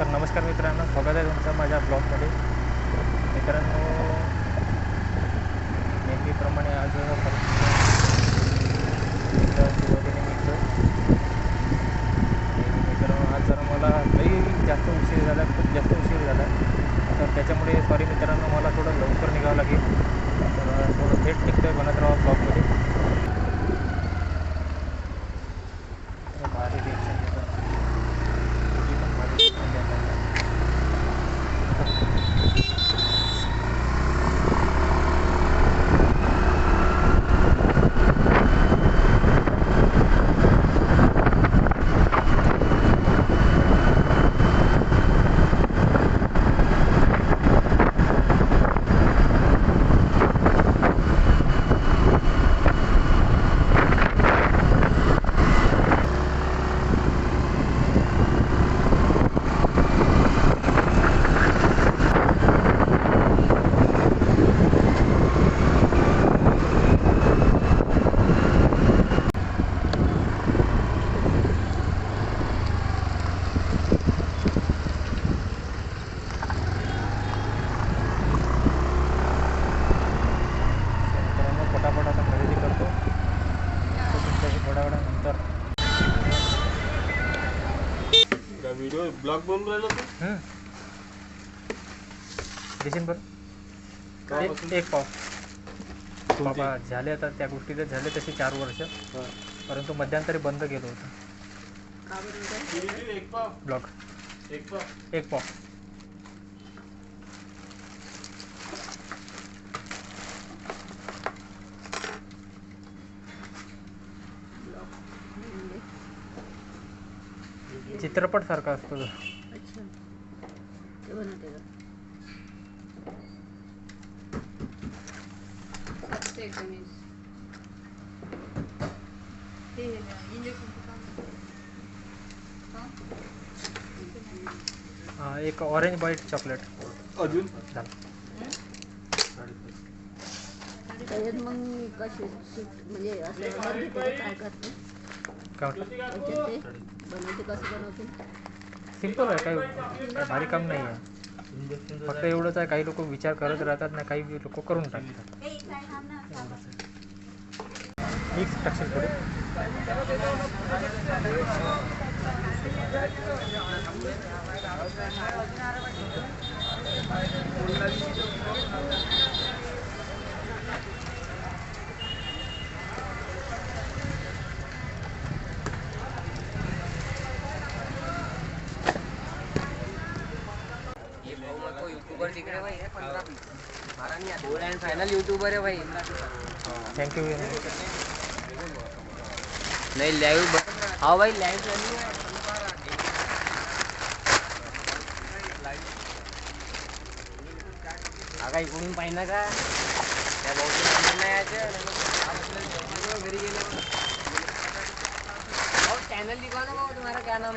तर नमस्कार मित्रांनो स्वागत आहे तुमचं माझ्या ब्लॉगमध्ये मित्रांनो नेहमीप्रमाणे आज सुरुवातीने मिळतो मित्रांनो आज जर मला काही जास्त उशीर झाला खूप जास्त उशीर झाला तर त्याच्यामुळे तर व्हिडिओ ब्लॉग बनून राहिला तू देशील एक- एक पाव बाबा झाले आता त्या गोष्टी तर झाले तसे चार वर्ष परंतु मध्यंतरी बंद केलं होतं एक पाव ब्लॉग एक पाव एक पाव चित्रपट सारखा असतो तो. अच्छा ते एक ऑरेंज व्हाईट चॉकलेट अजून मग कशी म्हणजे असं काय करते सिम्पल आहे काय भारी काम नाही आहे फक्त एवढंच आहे काही लोक विचार करत राहतात ना काही लोक करून टाकतात ऊपर दिख भाई है पंद्रह फाइनल यूट्यूबर थैंक यू नहीं लाइव हाँ भाई लाइव चली है आगा इकडून पाहिजे का त्या भाऊची नाही यायचं घरी गेलं भाऊ चॅनल दिखा ना भाऊ तुम्हाला काय नाम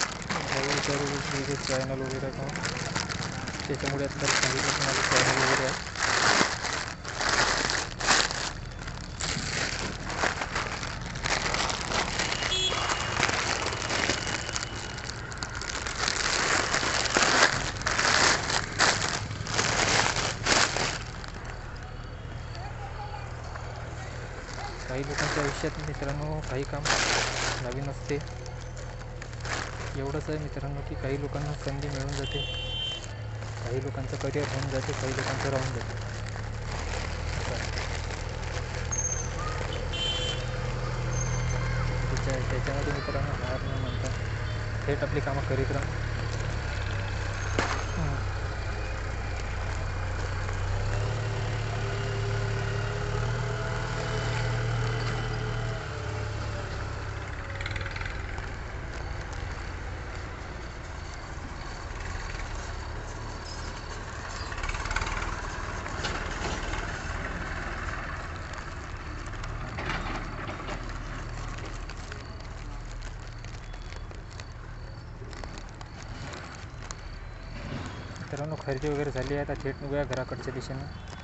नवीन तर जे चॅनल वगैरे का त्याच्यामुळे आता सांगितलं की माझं चॅनल वगैरे आहे काही लोकांच्या आयुष्यात मित्रांनो काम नवीन असते एवढंच आहे मित्रांनो की काही लोकांना संधी मिळून जाते काही लोकांचं करिअर होऊन जाते काही लोकांचं राहून जाते त्याच्यामध्ये मित्रांनो हार न म्हणता थेट आपली कामं करीत राहा मित्रांनो खरेदी वगैरह झाली आहे आता थेट निघूया घराकडच्या दिशेनं